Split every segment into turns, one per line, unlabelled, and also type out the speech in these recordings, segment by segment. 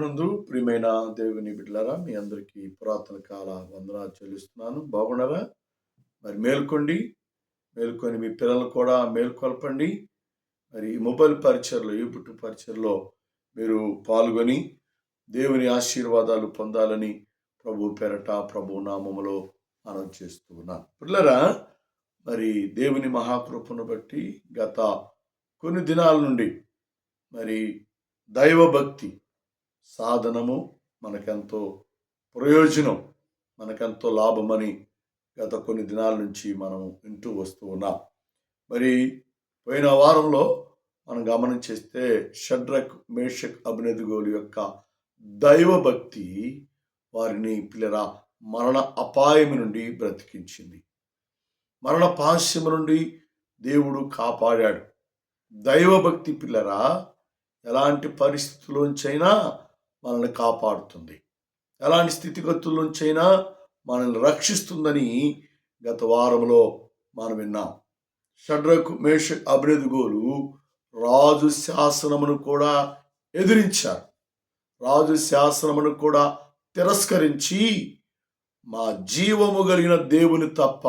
ప్రభునందు ప్రియమైన దేవుని బిడ్డలారా మీ అందరికీ పురాతన కాల వందనాలు చెల్లిస్తున్నాను. బాగున్నారా? మరి మేల్కొండి మేల్కొని మీ పిల్లలు కూడా మేల్కొల్పండి. మరి ఈ మొబైల్ పరిచయలో యూట్యూబ్ పరిచయలో మీరు పాల్గొని దేవుని ఆశీర్వాదాలు పొందాలని ప్రభు పేరట ప్రభు నామములో మనం చేస్తూ ఉన్నాను. పిల్లరా మరి దేవుని మహాకృపను బట్టి గత కొన్ని దినాల నుండి మరి దైవభక్తి సాధనము మనకెంతో ప్రయోజనం మనకెంతో లాభమని గత కొన్ని దినాల నుంచి మనం వింటూ వస్తూ ఉన్నాం. మరి పోయిన వారంలో మనం గమనం చేస్తే షడ్రక్ మేషక్ అభినేతగోలు యొక్క దైవభక్తి వారిని పిల్లరా మరణ అపాయం నుండి బ్రతికించింది. మరణ పాశ్యము నుండి దేవుడు కాపాడాడు. దైవభక్తి పిల్లరా ఎలాంటి పరిస్థితుల్లోంచైనా మనల్ని కాపాడుతుంది. ఎలాంటి స్థితిగతుల నుంచైనా మనల్ని రక్షిస్తుందని గత వారంలో మనం విన్నాం. షడ్రకు మేష అభినదుగోలు రాజు శాసనమును కూడా ఎదిరించారు. రాజు శాసనమును కూడా తిరస్కరించి మా జీవము కలిగిన దేవుని తప్ప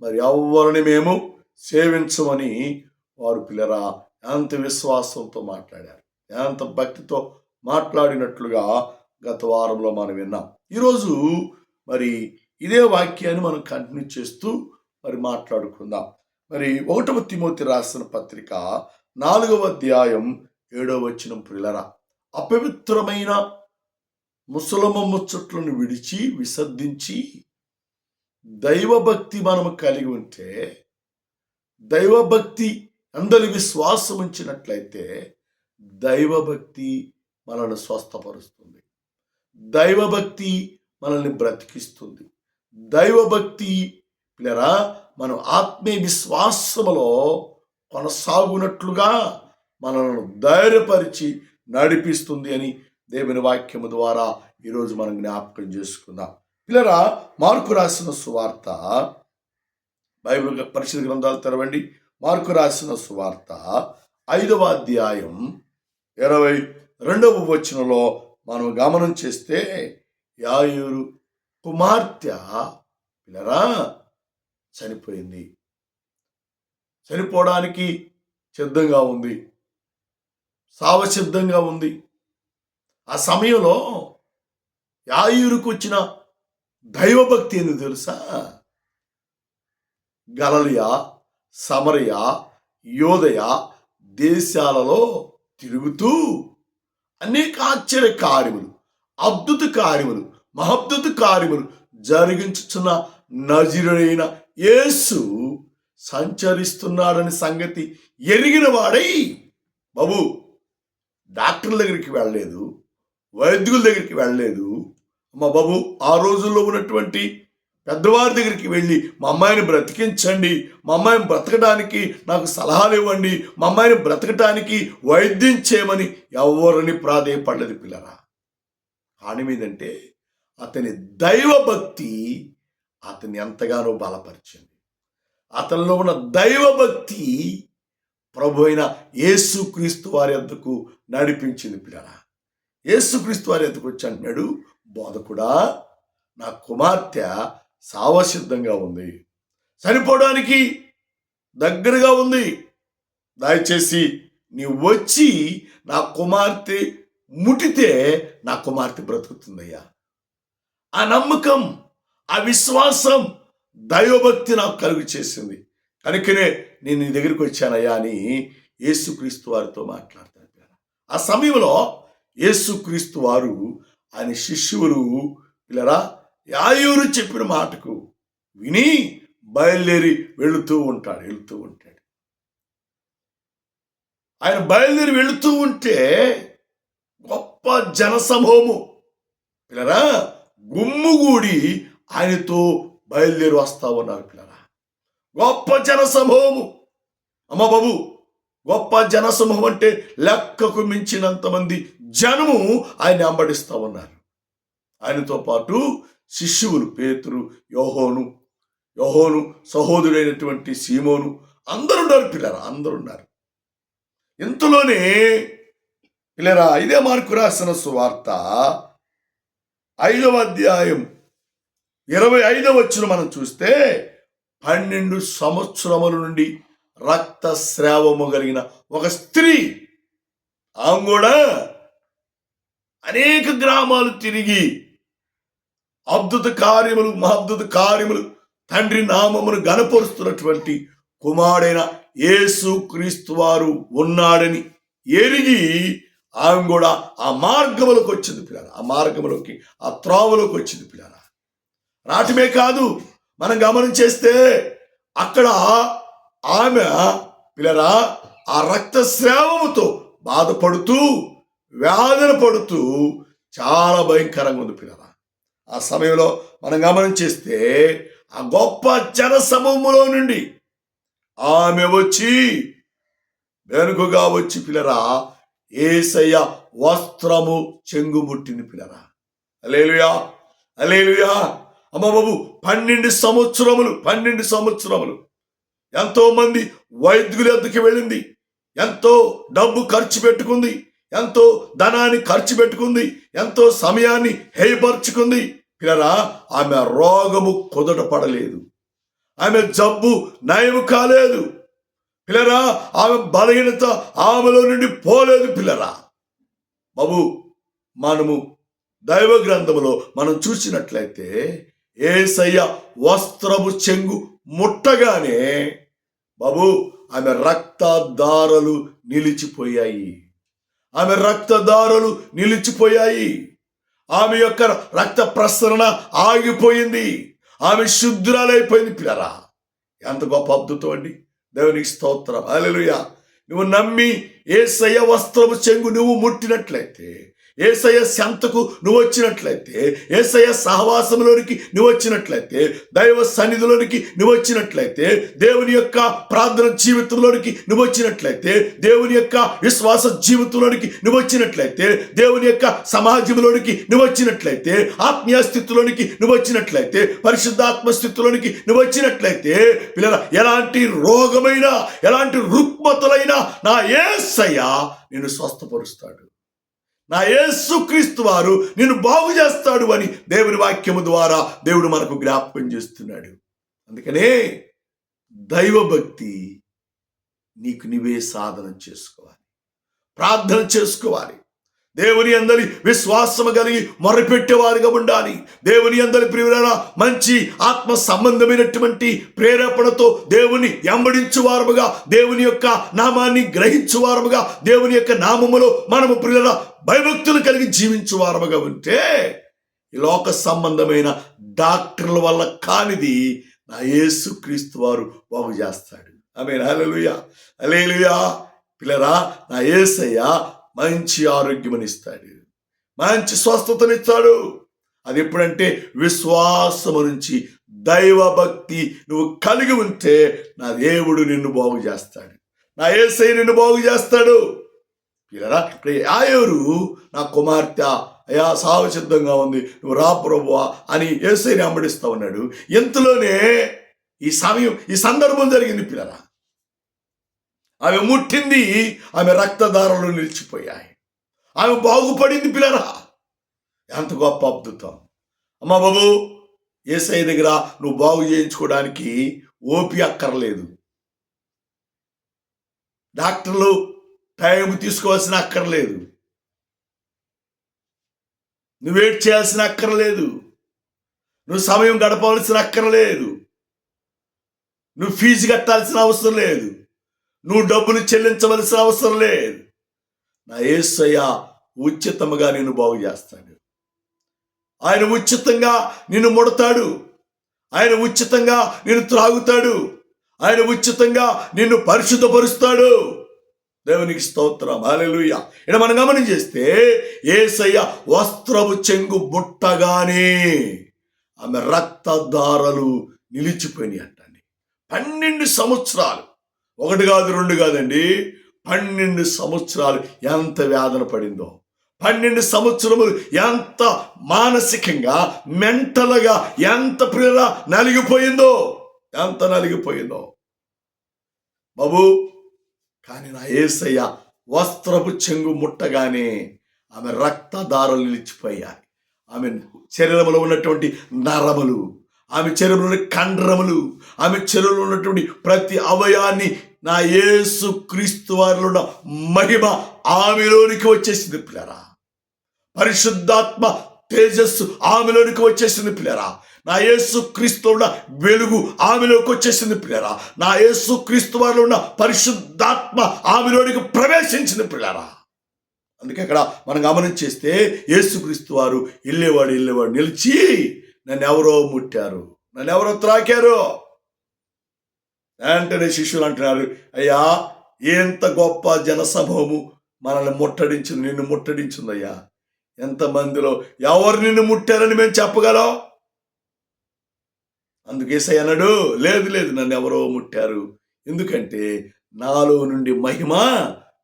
మరి ఎవరిని మేము సేవించమని వారు పిల్లరా ఎంత విశ్వాసంతో మాట్లాడారు ఎంత భక్తితో మాట్లాడినట్లుగా గత వారంలో మనం విన్నాం. ఈరోజు మరి ఇదే వాక్యాన్ని మనం కంటిన్యూ చేస్తూ మరి మాట్లాడుకుందాం. మరి ఒకటవ తిమోతి రాసిన పత్రిక నాలుగవ అధ్యాయం ఏడవ వచనం పిల్లరా అపవిత్రమైన ముసలమ్మ ముచ్చట్లను విడిచి విసర్జించి దైవభక్తి మనము కలిగి ఉంటే దైవభక్తి అందరి విశ్వాసం ఉంచినట్లయితే దైవభక్తి మనల్ని స్వస్థపరుస్తుంది. దైవభక్తి మనల్ని బ్రతికిస్తుంది. దైవభక్తి పిల్లరా మనం ఆత్మీయ విశ్వాసములో కొనసాగునట్లుగా మనల్ని ధైర్యపరిచి నడిపిస్తుంది అని దేవుని వాక్యము ద్వారా ఈరోజు మనం జ్ఞాపకం చేసుకుందాం. పిల్లరా మార్కు రాసిన సువార్త బైబిల్ పరిశుద్ధ గ్రంథాలు తెరవండి. మార్కు రాసిన సువార్త ఐదవ అధ్యాయం ఇరవై రెండవ వచనంలో మనం గమనం చేస్తే యాయూరు కుమార్తె పిల్లరా చనిపోయింది. చనిపోవడానికి సిద్ధంగా ఉంది. సావసిద్ధంగా ఉంది. ఆ సమయంలో యాయూరుకు వచ్చిన దైవభక్తి ఏంది తెలుసా? గలలియ సమరయ యోదయ దేశాలలో తిరుగుతూ అనేక ఆశ్చర్య కార్యములు అద్భుత కార్యములు మహద్భుత కార్యములు జరిగించుచున్న నజరుడైన యేసు సంచరిస్తున్నాడని సంగతి ఎరిగిన వాడై బాబు డాక్టర్ల దగ్గరికి వెళ్ళలేదు వైద్యుల దగ్గరికి వెళ్ళలేదు. మా బాబు ఆ రోజుల్లో ఉన్నటువంటి పెద్దవారి దగ్గరికి వెళ్ళి మా అమ్మాయిని బ్రతికించండి మా అమ్మాయిని బ్రతకడానికి నాకు సలహాలు ఇవ్వండి మా అమ్మాయిని బ్రతకడానికి వైద్యం చేయమని ఎవరిని ప్రాధేయపడలేదు పిల్లరా. కాని మీదంటే అతని దైవభక్తి అతన్ని ఎంతగానో బలపరిచింది. అతనిలో ఉన్న దైవభక్తి ప్రభు అయిన యేసుక్రీస్తు వారి వద్దకు నడిపించింది పిల్లరా. యేసుక్రీస్తు వారి వద్దకు వచ్చి అంటున్నాడు బోధకుడా నా కుమార్తె సావసిద్ధంగా ఉంది. చనిపోవడానికి దగ్గరగా ఉంది. దయచేసి నీ వచ్చి నా కుమార్తె ముటితే నా కుమార్తె బ్రతుకుతుందయ్యా. ఆ నమ్మకం ఆ విశ్వాసం దైవభక్తి నాకు కలుగు చేసింది. కనుకనే నేను నీ దగ్గరికి వచ్చానయ్యా అని యేసుక్రీస్తు వారితో మాట్లాడతాను ఆ సమయంలో యేసుక్రీస్తు వారు ఆయన శిష్యులు పిల్లరా యాయూరు చెప్పిన మాటకు విని బయలుదేరి వెళుతూ ఉంటాడు వెళుతూ ఉంటాడు. ఆయన బయలుదేరి వెళుతూ ఉంటే గొప్ప జనసమూహము పిల్లరా గుమ్ముగూడి ఆయనతో బయలుదేరి వస్తా ఉన్నారు పిల్లరా. గొప్ప జనసమూహము. అమ్మ బాబు గొప్ప జనసమూహం అంటే లెక్కకు మించినంత మంది జనము ఆయన అంబడిస్తా ఉన్నారు. ఆయనతో పాటు శిష్యువులు పేతురు యోహోను యోహోను సహోదరుడైనటువంటి సీమోను అందరు ఉన్నారు పిల్లరా అందరు ఉన్నారు. ఇంతలోనే పిల్లరా ఇదే మార్కు రాసిన సువార్త ఐదవ అధ్యాయం ఇరవై ఐదవ వచ్చిన మనం చూస్తే పన్నెండు సంవత్సరముల నుండి రక్తస్రావము కలిగిన ఒక స్త్రీ ఆమె కూడా అనేక గ్రామాలు తిరిగి అద్భుత కార్యములు మహద్భుత కార్యములు తండ్రి నామమును గనపరుస్తున్నటువంటి కుమారుడైన యేసు క్రీస్తు వారు ఉన్నాడని ఎరిగి ఆమె కూడా ఆ మార్గములోకి వచ్చింది పిల్లల ఆ మార్గములోకి ఆ త్రోవలోకి వచ్చింది పిల్లల రాటమే కాదు మనం గమనించేస్తే అక్కడ ఆమె పిల్లరా ఆ రక్తస్రావముతో బాధపడుతూ వేదన పడుతూ చాలా భయంకరంగా ఉంది పిల్లల ఆ సమయంలో మనం గమనించేస్తే ఆ గొప్ప జన సమూహములో నుండి ఆమె వచ్చి వెనుకగా వచ్చి పిల్లరా ఏసయ్య వస్త్రము చెంగుముట్టింది పిల్లరా. అలేలుయా అలేలుయా అమ్మ బాబు పన్నెండు సంవత్సరములు పన్నెండు సంవత్సరములు ఎంతో మంది వైద్యుల ఎద్దుకి వెళ్ళింది. ఎంతో డబ్బు ఖర్చు పెట్టుకుంది. ఎంతో ధనాన్ని ఖర్చు పెట్టుకుంది. ఎంతో సమయాన్ని హేయపరుచుకుంది. పిల్లరా ఆమె రోగము కుదట పడలేదు. ఆమె జబ్బు నయము కాలేదు. పిల్లరా ఆమె బలహీనత ఆమెలో నుండి పోలేదు పిల్లరా. బాబు మనము దైవ గ్రంథములో మనం చూసినట్లయితే ఏసయ్య వస్త్రము చెంగు ముట్టగానే బాబు ఆమె రక్తదారలు నిలిచిపోయాయి. ఆమె రక్తదారులు నిలిచిపోయాయి. ఆమె యొక్క రక్త ప్రసరణ ఆగిపోయింది. ఆమె శుద్ధురాలైపోయింది పిల్లరా. ఎంత గొప్ప అద్భుతం అండి. దేవునికి స్తోత్రం. అలెలుయ నువ్వు నమ్మి ఏ సయ వస్త్రము చెంగు నువ్వు ముట్టినట్లయితే ఏసయ శంతకు నువ్వు వచ్చినట్లయితే ఏసయ సహవాసంలోనికి నువ్వు వచ్చినట్లయితే దైవ సన్నిధిలోనికి నువ్వు వచ్చినట్లయితే దేవుని యొక్క ప్రార్థన జీవితంలోనికి నువ్వు వచ్చినట్లయితే దేవుని యొక్క విశ్వాస జీవితంలోనికి నువ్వు వచ్చినట్లయితే దేవుని యొక్క సమాజంలోనికి నువ్వు వచ్చినట్లయితే ఆత్మీయ స్థితిలోనికి నువ్వు వచ్చినట్లయితే పరిశుద్ధాత్మ స్థితిలోనికి నువ్వు వచ్చినట్లయితే పిల్లల ఎలాంటి రోగమైన ఎలాంటి రుగ్మతలైన నా ఏసయ్య నిన్ను స్వస్థపరుస్తాడు. నా యేసుక్రీస్తు వారు నిన్ను బాగు చేస్తాడు అని దేవుని వాక్యము ద్వారా దేవుడు మనకు జ్ఞాపకం చేస్తున్నాడు. అందుకనే దైవభక్తి నీకు నీవే సాధన చేసుకోవాలి. ప్రార్థన చేసుకోవాలి. దేవుని అందరి విశ్వాసము కలిగి మొరపెట్టేవారుగా ఉండాలి. దేవుని అందరి ప్రియుల మంచి ఆత్మ సంబంధమైనటువంటి ప్రేరేపణతో దేవుని ఎంబడించువారముగా దేవుని యొక్క నామాన్ని గ్రహించువారముగా దేవుని యొక్క నామములో మనము ప్రియుల భయభక్తులు కలిగి జీవించువారముగా ఉంటే ఈ లోక సంబంధమైన డాక్టర్ల వల్ల కానిది నా యేసు క్రీస్తు వారు బాగు చేస్తాడు. ఆమె అలెలుయా అలేలుయా పిల్లరా నా యేసయ్య మంచి ఆరోగ్యమనిస్తాడు. మంచి స్వస్థతనిస్తాడు. అది ఎప్పుడంటే విశ్వాసము నుంచి దైవభక్తి నువ్వు కలిగి ఉంటే నా దేవుడు నిన్ను బాగు చేస్తాడు. నా ఏసై నిన్ను బాగు చేస్తాడు. పిల్లరా ఇప్పుడు ఆయోరు నా కుమార్తె అయా సాగు సిద్ధంగా ఉంది. నువ్వు రా ప్రభువా అని ఏసైని అమ్మడిస్తా ఉన్నాడు. ఇంతలోనే ఈ సమయం ఈ సందర్భం జరిగింది పిల్లరా. ఆమె ముట్టింది ఆమె రక్తధారలు నిలిచిపోయాయి. ఆమె బాగుపడింది పిల్లరా. ఎంత గొప్ప అద్భుతం. అమ్మా బాబు ఏసఐ దగ్గర నువ్వు బాగు చేయించుకోవడానికి ఓపి అక్కర్లేదు. డాక్టర్లు టైం తీసుకోవాల్సిన అక్కర్లేదు. నువ్వు వెయిట్ చేయాల్సిన అక్కర్లేదు. నువ్వు సమయం గడపవలసిన అక్కర్లేదు. నువ్వు ఫీజు కట్టాల్సిన అవసరం లేదు. నువ్వు డబ్బులు చెల్లించవలసిన అవసరం లేదు. నా ఏసయ్య ఉచితముగా నిన్ను బాగు చేస్తాడు. ఆయన ఉచితంగా నిన్ను ముడతాడు. ఆయన ఉచితంగా నిన్ను త్రాగుతాడు. ఆయన ఉచితంగా నిన్ను పరిశుద్ధపరుస్తాడు. దేవునికి స్తోత్రం. హల్లెలూయ. ఇక్కడ మనం గమనం చేస్తే ఏసయ్య వస్త్రము చెంగు బుట్టగానే ఆమె రక్తదారలు నిలిచిపోయినాయి అంటండి. పన్నెండు సంవత్సరాలు ఒకటి కాదు రెండు కాదండి. పన్నెండు సంవత్సరాలు ఎంత వేదన పడిందో పన్నెండు సంవత్సరములు ఎంత మానసికంగా మెంటల్గా ఎంత ప్రియ నలిగిపోయిందో ఎంత నలిగిపోయిందో. బాబు కానీ నా ఏసయ్య వస్త్రపు చెంగు ముట్టగానే ఆమె రక్తదారులు నిలిచిపోయాయి. ఆమె శరీరంలో ఉన్నటువంటి నరములు ఆమె చెరువులోని కండ్రములు కండరములు ఆమె చెరువులో ఉన్నటువంటి ప్రతి అవయాన్ని నా యేసు క్రీస్తు వారిలో ఉన్న మహిమ ఆమెలోనికి వచ్చేసింది పిల్లరా. పరిశుద్ధాత్మ తేజస్సు ఆమెలోనికి వచ్చేసింది పిల్లరా. నా యేసు క్రీస్తు ఉన్న వెలుగు ఆమెలోకి వచ్చేసింది పిల్లరా. నా యేసు క్రీస్తు వారిలో ఉన్న పరిశుద్ధాత్మ ఆమెలోనికి ప్రవేశించింది పిల్లరా. అందుకే అక్కడ మనం గమనించేస్తే యేసుక్రీస్తు వారు ఇల్లేవాడు ఇల్లేవాడు నిలిచి నన్ను ఎవరో ముట్టారు. నన్ను ఎవరో త్రాకారు? వెంటనే శిష్యులు అంటున్నారు అయ్యా ఎంత గొప్ప జనసమూహము మనల్ని ముట్టడించింది నిన్ను ముట్టడించిందయ్యా. ఎంతమందిలో ఎవరు నిన్ను ముట్టారని మేము చెప్పగలం? అందుకేసై అన్నాడు లేదు లేదు నన్ను ఎవరో ముట్టారు. ఎందుకంటే నాలో నుండి మహిమ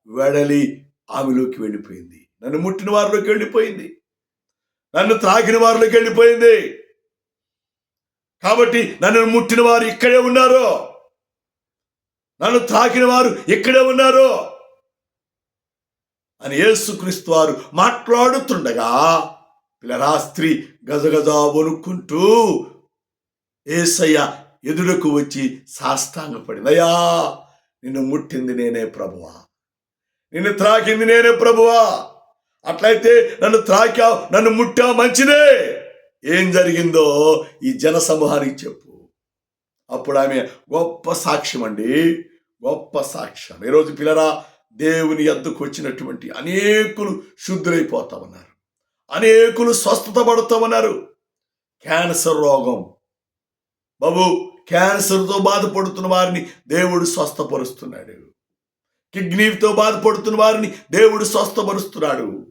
వెడలి ఆమెలోకి వెళ్ళిపోయింది. నన్ను ముట్టిన వారిలోకి వెళ్ళిపోయింది. నన్ను త్రాకిన వారిలోకి వెళ్ళిపోయింది. కాబట్టి నన్ను ముట్టిన వారు ఇక్కడే ఉన్నారు నన్ను తాకిన వారు ఇక్కడే ఉన్నారు? అని యేసుక్రీస్తు వారు మాట్లాడుతుండగా పిల్లరా స్త్రీ గజగజ వణుక్కుంటూ ఏసయ్య ఎదురుకు వచ్చి సాష్టాంగపడిందయ్యా నిన్ను ముట్టింది నేనే ప్రభువా. నిన్ను త్రాకింది నేనే ప్రభువా. అట్లయితే నన్ను త్రాకావు నన్ను ముట్టావు మంచిదే. ఏం జరిగిందో ఈ జన సమూహానికి చెప్పు. అప్పుడు ఆమె గొప్ప సాక్ష్యం అండి. గొప్ప సాక్ష్యం. ఈరోజు పిల్లరా దేవుని ఎద్దుకు వచ్చినటువంటి అనేకులు శుద్ధులైపోతా ఉన్నారు. అనేకులు స్వస్థత పడుతూ ఉన్నారు. క్యాన్సర్ రోగం. బాబు క్యాన్సర్తో బాధపడుతున్న వారిని దేవుడు స్వస్థపరుస్తున్నాడు. కిడ్నీతో బాధపడుతున్న వారిని దేవుడు స్వస్థపరుస్తున్నాడు.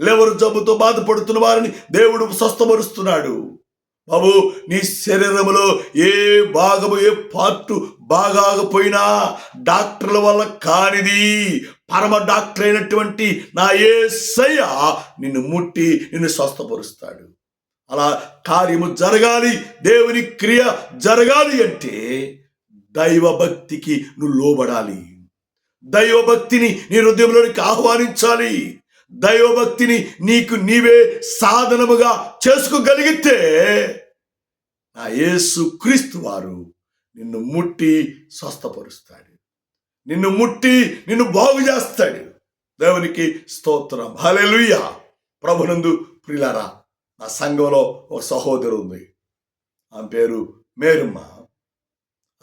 లెవర్ జబ్బుతో బాధపడుతున్న వారిని దేవుడు స్వస్థపరుస్తున్నాడు. బాబు నీ శరీరంలో ఏ భాగము ఏ పార్టు బాగాకపోయినా డాక్టర్ల వల్ల కానిది. పరమ డాక్టర్ అయినటువంటి నా ఏ సయ్య నిన్ను ముట్టి నిన్ను స్వస్థపరుస్తాడు. అలా కార్యము జరగాలి దేవుని క్రియ జరగాలి అంటే దైవభక్తికి నువ్వు లోబడాలి. దైవభక్తిని నీ హృదయంలోనికి ఆహ్వానించాలి. దైవభక్తిని నీకు నీవే సాధనముగా చేసుకోగలిగితే నా యేసు క్రీస్తు వారు నిన్ను ముట్టి స్వస్థపరుస్తాడు. నిన్ను ముట్టి నిన్ను బాగు చేస్తాడు. దేవునికి స్తోత్రం. హలెలుయ్య ప్రభునందు ప్రిలారా నా సంఘంలో ఒక సహోదరు ఉంది. ఆమె పేరు మేరుమ్మ.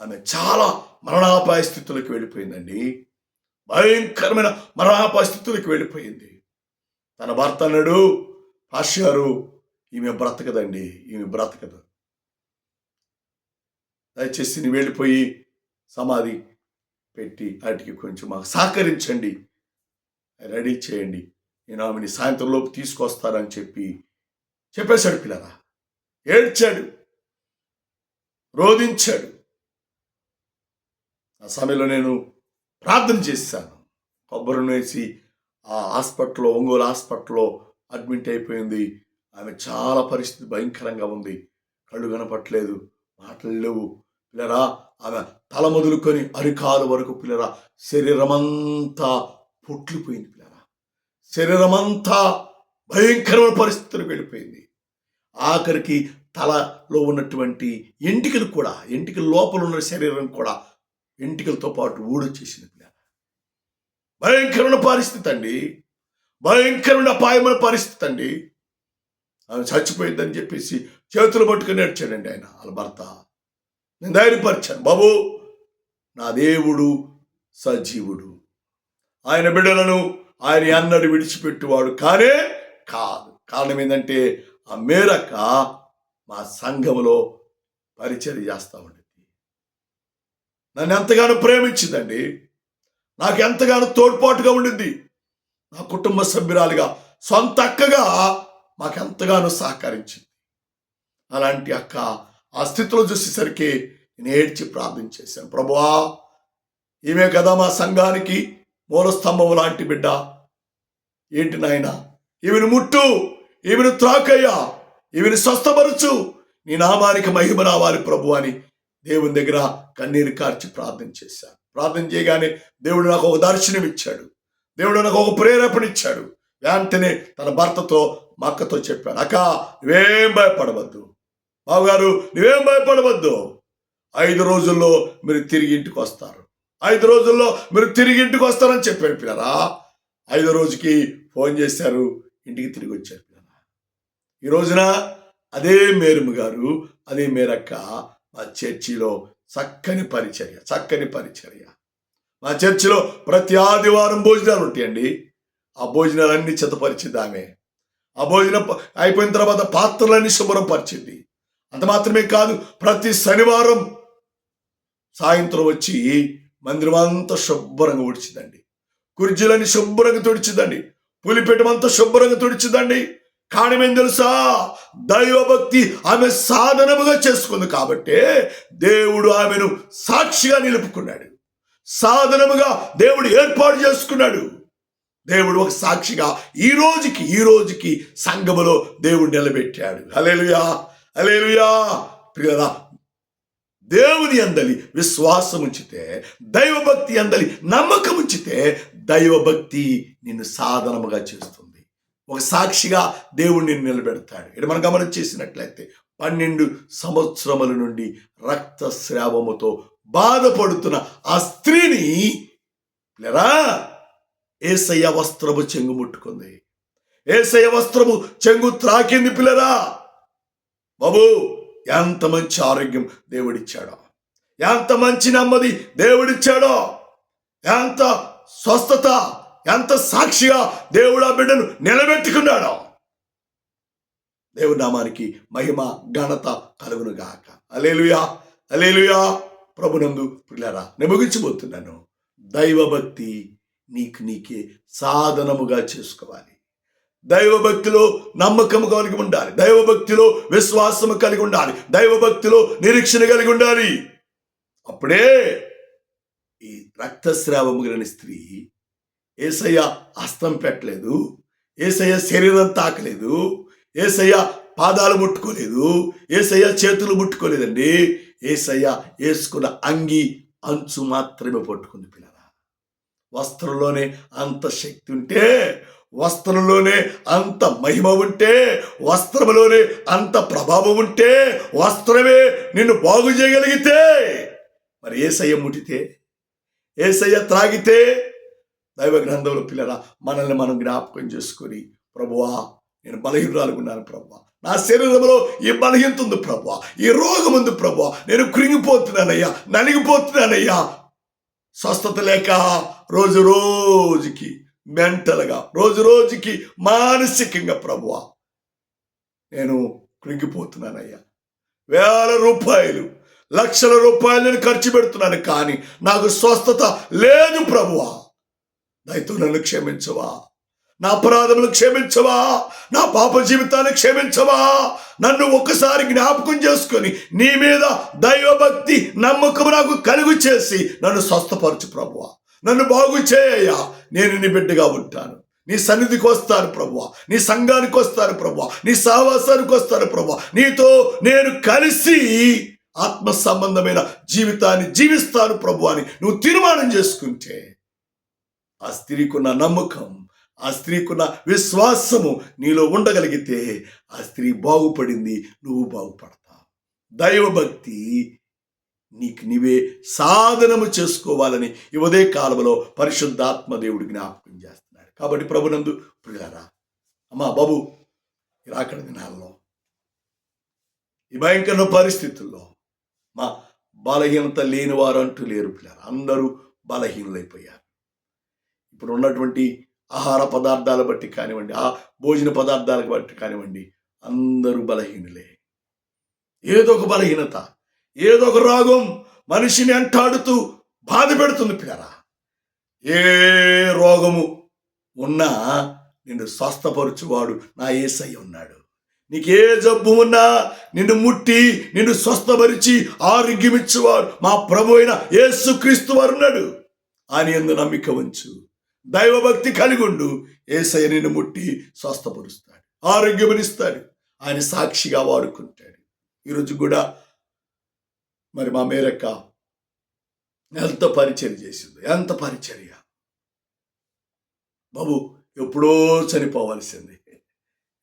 ఆమె చాలా మరణాపాయ స్థితులకు వెళ్ళిపోయిందండి. భయంకరమైన మరణాపాయ స్థితులకు వెళ్ళిపోయింది. తన భర్త అన్నాడు పాశ్యారు ఈమె బ్రతకదండి ఈమె బ్రతకదు. దయచేసి నీ వెళ్ళిపోయి సమాధి పెట్టి వాటికి కొంచెం మాకు సహకరించండి. రెడీ చేయండి. నేను ఆమెని సాయంత్రం లోపు తీసుకొస్తానని చెప్పి చెప్పేశాడు పిల్లరా. ఏడ్చాడు. రోధించాడు. ఆ సమయంలో నేను ప్రార్థన చేశాను. కొబ్బరి వేసి ఆ హాస్పిటల్లో ఒంగోలు హాస్పిటల్లో అడ్మిట్ అయిపోయింది. ఆమె చాలా పరిస్థితి భయంకరంగా ఉంది. కళ్ళు కనపట్లేదు. మాటలు లేవు. పిల్లరా ఆమె తల మొదలుకొని అరికాలు వరకు పిల్లరా శరీరమంతా పొట్లిపోయింది పిల్లరా. శరీరమంతా భయంకరమైన పరిస్థితులకు వెళ్ళిపోయింది. ఆఖరికి తలలో ఉన్నటువంటి ఎంటికలు కూడా ఎంటికల లోపల ఉన్న శరీరం కూడా ఎంటికలతో పాటు ఊడొచ్చేసింది పిల్లరా. భయంకరమైన పరిస్థితి అండి. భయంకరమైన అపాయమైన పరిస్థితి అండి. ఆమె చచ్చిపోయిందని చెప్పేసి చేతులు పట్టుకుని నడిచాడండి ఆయన వాళ్ళ భర్త. నేను ధైర్యపరిచాను. బాబు నా దేవుడు సజీవుడు. ఆయన బిడ్డలను ఆయన అన్నడు విడిచిపెట్టువాడు కానే కాదు. కారణం ఏంటంటే ఆ మేరక మా సంఘములో పరిచయం చేస్తూ ఉండేది. నన్ను ఎంతగానో ప్రేమించిందండి. నాకు ఎంతగానో తోడ్పాటుగా ఉండింది. నా కుటుంబ సభ్యురాలుగా సొంత అక్కగా మాకెంతగానో సహకరించింది. అలాంటి అక్క ఆ స్థితిలో చూసేసరికి నేను ఏడ్చి ప్రార్థన చేశాను. ప్రభువా ఈమె కదా మా సంఘానికి మూలస్తంభం లాంటి బిడ్డ. ఏంటి నాయన? ఈమెను ముట్టు ఈమెను త్రాకయ్యా ఈమెను స్వస్థపరచు. నీ నామానికి మహిమ రావాలి ప్రభు అని దేవుని దగ్గర కన్నీరు కార్చి ప్రార్థన చేశాను. ప్రార్థన చేయగానే దేవుడు నాకు ఒక దర్శనం ఇచ్చాడు. దేవుడు నాకు ఒక ప్రేరేపణ ఇచ్చాడు. వెంటనే తన భర్తతో మా అక్కతో చెప్పాడు అక్క నువ్వేం భయపడవద్దు. బావగారు నువ్వేం భయపడవద్దు. ఐదు రోజుల్లో మీరు తిరిగి ఇంటికి వస్తారు. ఐదు రోజుల్లో మీరు తిరిగి ఇంటికి వస్తారని చెప్పి పిల్లరా. ఐదో రోజుకి ఫోన్ చేశారు ఇంటికి తిరిగి వచ్చారు పిల్లరా. ఈ రోజున అదే మేరుము గారు అదే మేరక్క మా చర్చిలో చక్కని పరిచర్య చక్కని పరిచర్య. మా చర్చిలో ప్రతి ఆదివారం భోజనాలు ఉంటాయండి. ఆ భోజనాలన్నీ చిత్తపరిచింది ఆమె. ఆ భోజనం అయిపోయిన తర్వాత పాత్రలన్నీ శుభ్రం పరిచింది. అంత మాత్రమే కాదు ప్రతి శనివారం సాయంత్రం వచ్చి మందిరం అంతా శుభ్రంగా ఉడిచిందండి కుర్జీలని శుభ్రంగా తుడిచిందండి పులిపెట్టం అంతా శుభ్రంగా తుడిచిందండి కారణమేం తెలుసా దైవభక్తి ఆమె సాధనముగా చేసుకుంది కాబట్టే దేవుడు ఆమెను సాక్షిగా నిలుపుకున్నాడు. సాధనముగా దేవుడు ఏర్పాటు చేసుకున్నాడు. దేవుడు ఒక సాక్షిగా ఈ రోజుకి ఈ రోజుకి సంఘములో దేవుడు నిలబెట్టాడు. హలేలుయా అలేలుయా ప్రియరా దేవుని అందలి విశ్వాసం ఉంచితే దైవభక్తి అందలి నమ్మకం ఉంచితే దైవభక్తి నిన్ను సాధనముగా చేస్తుంది. ఒక సాక్షిగా దేవుడు నిన్ను నిలబెడతాడు. ఇక్కడ మనం గమనం చేసినట్లయితే పన్నెండు సంవత్సరముల నుండి రక్తస్రావముతో బాధపడుతున్న ఆ స్త్రీని లేరా ఏసయ్య వస్త్రము చెంగు ముట్టుకుంది ఏసయ్య వస్త్రము చెంగు త్రాకింది పిల్లరా బాబు ఎంత మంచి ఆరోగ్యం దేవుడిచ్చాడో. ఎంత మంచి నెమ్మది దేవుడిచ్చాడో. ఎంత స్వస్థత ఎంత సాక్షిగా దేవుడు ఆ బిడ్డను నిలబెట్టుకున్నాడో. దేవుడి నామానికి మహిమ ఘనత కలుగును గాక. అలేలుయా అలేలుయా ప్రభునందు పిల్లరా నేను ముగించబోతున్నాను. దైవభక్తి నీకు నీకే సాధనముగా చేసుకోవాలి. దైవభక్తిలో నమ్మకము కలిగి ఉండాలి. దైవభక్తిలో విశ్వాసము కలిగి ఉండాలి. దైవభక్తిలో నిరీక్షణ కలిగి ఉండాలి. అప్పుడే ఈ రక్తస్రావము కలిగిన స్త్రీ ఏసయ్య హస్తం పెట్టలేదు. ఏసయ్య శరీరం తాకలేదు. ఏసయ్య పాదాలు ముట్టుకోలేదు. ఏసయ్య చేతులు ముట్టుకోలేదండి. ఏసయ్య వేసుకున్న అంగి అంచు మాత్రమే పట్టుకుంది పిల్లరా. వస్త్రంలోనే అంత శక్తి ఉంటే వస్త్రంలోనే అంత మహిమ ఉంటే వస్త్రములోనే అంత ప్రభావం ఉంటే వస్త్రమే నిన్ను బాగు చేయగలిగితే. మరి ఏసయ్య ముట్టితే ఏసయ్య త్రాగితే దైవ గ్రంథంలో పిల్లరా మనల్ని మనం జ్ఞాపకం చేసుకొని ప్రభువా నేను బలహీనరాలుకున్నాను ప్రభువా. నా శరీరంలో ఈ బలహీనత ఉంది ప్రభువా. ఈ రోగం ఉంది ప్రభువా. నేను కృంగిపోతున్నానయ్యా నలిగిపోతున్నానయ్యా. స్వస్థత లేక రోజు రోజుకి మెంటల్గా రోజు రోజుకి మానసికంగా ప్రభువా నేను కృంగిపోతున్నానయ్యా. వేల రూపాయలు లక్షల రూపాయలు నేను ఖర్చు పెడుతున్నాను కానీ నాకు స్వస్థత లేదు ప్రభువా. దయతో నన్ను క్షమించవా. నా అపరాధములు క్షమించవా. నా పాప జీవితాన్ని క్షమించవా. నన్ను ఒక్కసారి జ్ఞాపకం చేసుకొని నీ మీద దైవభక్తి నమ్మకం నాకు కలుగు చేసి నన్ను స్వస్థపరచు ప్రభువా. నన్ను బాగు చేయయ్యా. నేను నీ బిడ్డగా ఉంటాను. నీ సన్నిధికి వస్తారు ప్రభు నీ సంఘానికి వస్తారు ప్రభు నీ సహవాసానికి వస్తారు ప్రభు నీతో నేను కలిసి ఆత్మ సంబంధమైన జీవితాన్ని జీవిస్తాను ప్రభు అని నువ్వు తీర్మానం చేసుకుంటే ఆ స్త్రీకున్న నమ్మకం ఆ స్త్రీకున్న విశ్వాసము నీలో ఉండగలిగితే ఆ స్త్రీ బాగుపడింది నువ్వు బాగుపడతావు. దైవభక్తి నీకు నీవే సాధనము చేసుకోవాలని ఈ ఉదయ కాలంలో పరిశుద్ధాత్మ దేవుడు జ్ఞాపకం చేస్తున్నాడు. కాబట్టి ప్రభునందు ప్రియారా అమ్మా బాబు రాకడ దినాల్లో ఈ భయంకర పరిస్థితుల్లో మా బలహీనత లేని వారు అంటూ లేరు పిల్లలు అందరూ బలహీనులైపోయారు. ఇప్పుడు ఉన్నటువంటి ఆహార పదార్థాల బట్టి కానివ్వండి ఆ భోజన పదార్థాల బట్టి కానివ్వండి అందరూ బలహీనులే. ఏదో ఒక బలహీనత. ఏదో ఒక రోగం మనిషిని అంటాడుతూ బాధ పెడుతుంది పిల్లరా. ఏ రోగము ఉన్నా నిన్ను స్వస్థపరచువాడు నా ఏసయ్య ఉన్నాడు. నీకే జబ్బు ఉన్నా నిన్ను ముట్టి నిన్ను స్వస్థపరిచి ఆరోగ్యమిచ్చేవాడు మా ప్రభు అయిన యేసుక్రీస్తు వారు ఉన్నాడు. అని ఎందు నమ్మిక ఉంచు. దైవభక్తి కలిగుండు ఏసయ్య నిన్ను ముట్టి స్వస్థపరుస్తాడు. ఆరోగ్యమనిస్తాడు. ఆయన సాక్షిగా వాడుకుంటాడు. ఈరోజు కూడా మరి మా మేరక్క ఎంత పరిచర్య చేసింది ఎంత పరిచర్య. బాబు ఎప్పుడో చనిపోవాల్సింది.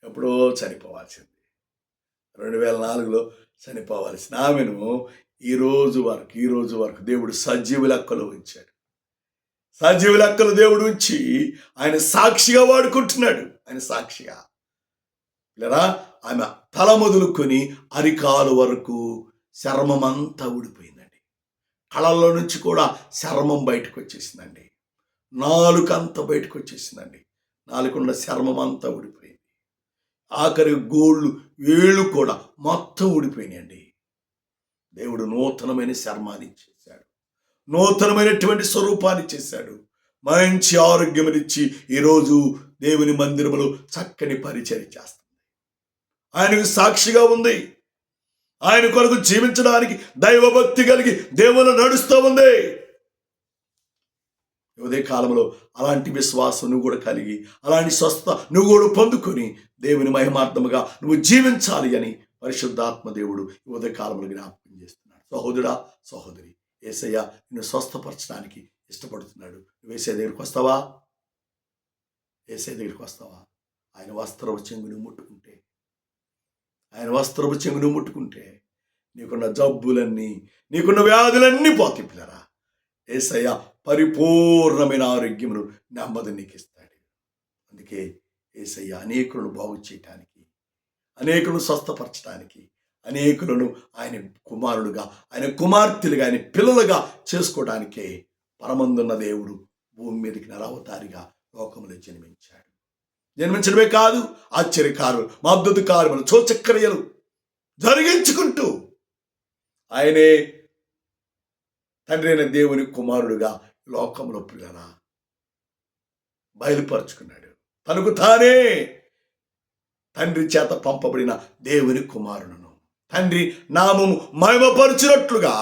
ఎప్పుడో చనిపోవాల్సింది. రెండు వేల నాలుగులో చనిపోవాల్సిన ఆమెను ఈరోజు వరకు ఈరోజు వరకు దేవుడు సజీవు లెక్కలు ఉంచాడు. సజీవు లెక్కలు దేవుడు ఉంచి ఆయన సాక్షిగా వాడుకుంటున్నాడు. ఆయన సాక్షిగా. లేరా ఆమె తల మొదలుకొని అరికాలు వరకు చర్మం అంతా ఊడిపోయిందండి. కళల్లో నుంచి కూడా చర్మం బయటకు వచ్చేసిందండి నాలుకంతా బయటకు వచ్చేసిందండి నాలుగున్న చర్మం అంతా ఊడిపోయింది. ఆఖరి గోళ్ళు వేళ్ళు కూడా మొత్తం ఊడిపోయినాయండి. దేవుడు నూతనమైన చర్మాన్ని ఇచ్చేశాడు. నూతనమైనటువంటి స్వరూపాన్ని చేశాడు మంచి ఆరోగ్యమునిచ్చి ఈరోజు దేవుని మందిరములో చక్కని పరిచయం చేస్తుంది. ఆయనకు సాక్షిగా ఉంది. ఆయన కొరకు జీవించడానికి దైవభక్తి కలిగి దేవుని నడుస్తూ ఉంది. ఉదయ కాలంలో అలాంటి విశ్వాసం నువ్వు కూడా కలిగి అలాంటి స్వస్థ నువ్వు కూడా పొందుకొని దేవుని మహిమార్థముగా నువ్వు జీవించాలి అని పరిశుద్ధాత్మ దేవుడు ఉదయ కాలంలో జ్ఞాపకం చేస్తున్నాడు. సహోదరా సహోదరి ఏసయ్య నిన్ను స్వస్థపరచడానికి ఇష్టపడుతున్నాడు. నువ్వు ఏసే దగ్గరికి వస్తావా? ఏసే దగ్గరికి వస్తావా? ఆయన వస్త్రపు చెంగును ముట్టుకుంటే ఆయన వస్త్రపు చెంగును ముట్టుకుంటే నీకున్న జబ్బులన్నీ నీకున్న వ్యాధులన్నీ పోతాయి పిల్లరా. ఏసయ్య పరిపూర్ణమైన ఆరోగ్యమును నెమ్మది నీకు ఇస్తాడు అందుకే ఏసయ్య అనేకులను బాగు చేయటానికి అనేకులను స్వస్థపరచడానికి అనేకులను ఆయన కుమారుడుగా ఆయన కుమార్తెలుగా ఆయన పిల్లలుగా చేసుకోవడానికే పరమందున్న దేవుడు భూమి మీదకి నలవతారిగా లోకములో జన్మించాడు. జన్మించడమే కాదు ఆశ్చర్యకారులు మా అద్భుత చోచక్రియలు జరిగించుకుంటూ ఆయనే తండ్రి అయిన దేవుని కుమారుడుగా లోకంలో పిల్లరా బయలుపరుచుకున్నాడు. తనకు తానే తండ్రి చేత పంపబడిన దేవుని కుమారుడును. తండ్రి నామము మహిమపరచినట్లుగా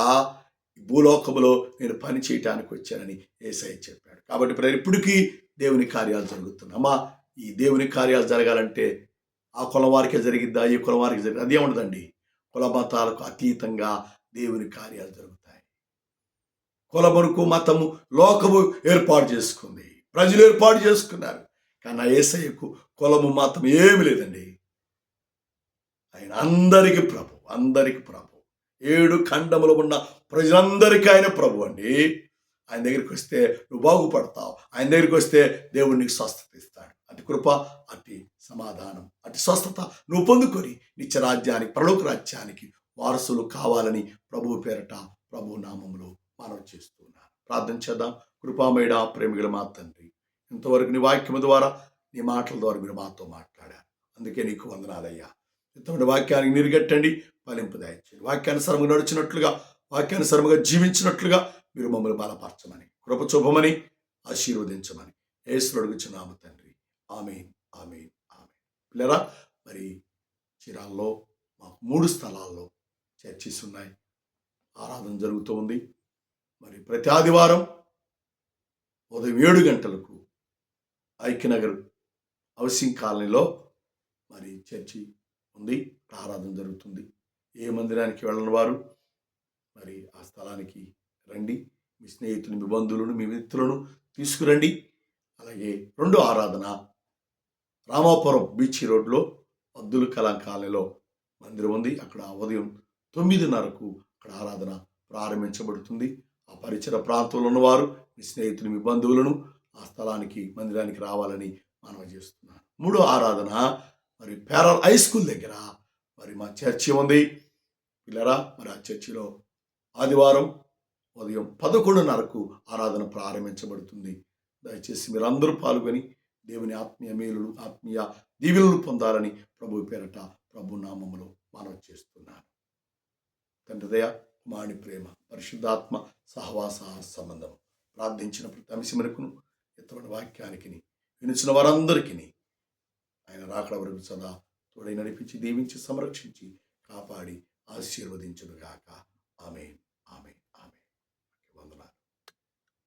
భూలోకములో నేను పని చేయటానికి వచ్చానని ఏసై చెప్పాడు. కాబట్టి ఇప్పుడు ఇప్పటికీ దేవుని కార్యాలు జరుగుతున్నాయి. అమ్మా ఈ దేవుని కార్యాలు జరగాలంటే ఆ కులం వారికే జరిగిద్దా? ఈ కులవారికి జరిగింది అదే ఉండదండి కుల మతాలకు అతీతంగా దేవుని కార్యాలు జరుగుతాయి. కులమునకు మతము లోకము ఏర్పాటు చేసుకుంది. ప్రజలు ఏర్పాటు చేసుకున్నారు. కానీ ఆ ఏసయ్యకు కులము మాత్రం ఏమి లేదండి. ఆయన అందరికి ప్రభు అందరికి ప్రభు. ఏడు ఖండములు ఉన్న ప్రజలందరికీ ఆయన ప్రభు అండి. ఆయన దగ్గరికి వస్తే నువ్వు బాగుపడతావు. ఆయన దగ్గరికి వస్తే దేవుడు నీకు స్వస్థత ఇస్తాడు. అటు కృప అతి సమాధానం అటు స్వస్థత నువ్వు పొందుకొని నిత్యరాజ్యానికి ప్రలోక రాజ్యానికి వారసులు కావాలని ప్రభువు పేరట ప్రభు నామంలో మనవి చేస్తున్నాను. ప్రార్థన చేద్దాం. కృపామేడ ప్రేమిగల మా తండ్రి ఇంతవరకు నీ వాక్యము ద్వారా నీ మాటల ద్వారా మీరు మాతో మాట్లాడారు. అందుకే నీకు వందనాలయ్యా. ఇంతమంది వాక్యానికి నిరుగట్టండి ఫలింపు దయచేయండి. వాక్యానుసరంగా నడిచినట్లుగా వాక్యానుసరముగా జీవించినట్లుగా మీరు మమ్మల్ని బలపరచమని కృప చూపమని ఆశీర్వదించమని ఏసుడుగుచున్నాము తండ్రి. ఆమె ఆమె ఆమె పిల్లరా మరి చిరాల్లో మాకు మూడు స్థలాల్లో చర్చిస్ ఉన్నాయి. ఆరాధన జరుగుతూ ఉంది. మరి ప్రతి ఆదివారం ఉదయం ఏడు గంటలకు ఐక్యనగర్ హౌసింగ్ కాలనీలో మరి చర్చి ఉంది ఆరాధన జరుగుతుంది. ఏ మందిరానికి వెళ్ళని వారు మరి ఆ స్థలానికి రండి. మీ స్నేహితులు మీ బంధువులను మీ మిత్రులను తీసుకురండి. అలాగే రెండు ఆరాధన రామాపురం బీచ్ రోడ్లో అబ్దుల్ కలాం కాలనీలో మందిరం ఉంది. అక్కడ ఉదయం తొమ్మిదిన్నరకు అక్కడ ఆరాధన ప్రారంభించబడుతుంది. ఆ పరిసర ప్రాంతంలో ఉన్నవారు మీ స్నేహితులు మీ బంధువులను ఆ స్థలానికి మందిరానికి రావాలని మనం చేస్తున్నాను మూడో ఆరాధన మరి పేరల్ హై స్కూల్ దగ్గర మరి మా చర్చి ఉంది. పిల్లరా మరి ఆ చర్చిలో ఆదివారం ఉదయం పదకొండున్నరకు ఆరాధన ప్రారంభించబడుతుంది. దయచేసి మీరందరూ పాల్గొని దేవుని ఆత్మీయ మేలులు ఆత్మీయ దీవెనలు పొందాలని ప్రభు పేరట ప్రభు నామములో మనవి చేస్తున్నాను. తండ్రిదయ మాణి ప్రేమ పరిశుద్ధాత్మ సహవాస సంబంధం ప్రార్థించిన ప్రతి అంశమునకును ఎత్తబడిన వాక్యానికి వినిచిన వారందరికీ ఆయన రాకడ వరకు సదా తోడై నడిపించి దీవించి సంరక్షించి కాపాడి ఆశీర్వదించునుగాక. ఆమె ఆమె